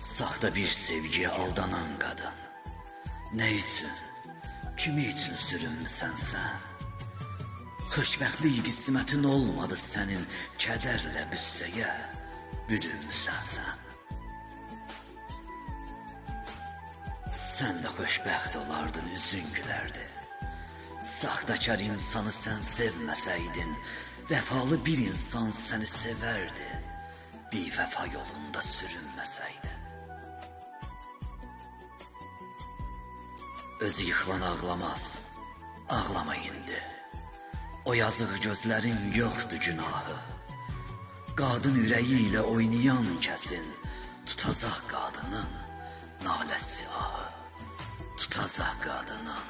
Saxta bir sevgiye aldanan qadın. Nə üçün? Kimi üçün sürünmüsən sən? Xoşbəxtlik qismətin olmadı sənin, kədərlə qüssəyə bürünmüsən sən. Sən də xoşbəxt olardın, üzün gülərdi. Saxtakar insanı sən sevməsəydin, vəfalı bir insan səni sevərdi. Bir vəfa yolunda sürünməsəydin. Özü yıxılan ağlamaz. Ağlama indi. O yazıq gözlərin yoxdur günahı. Qadın ürəyi ilə oynayan kəsin tutacaq qadının naləsi ahı. Tutacaq qadının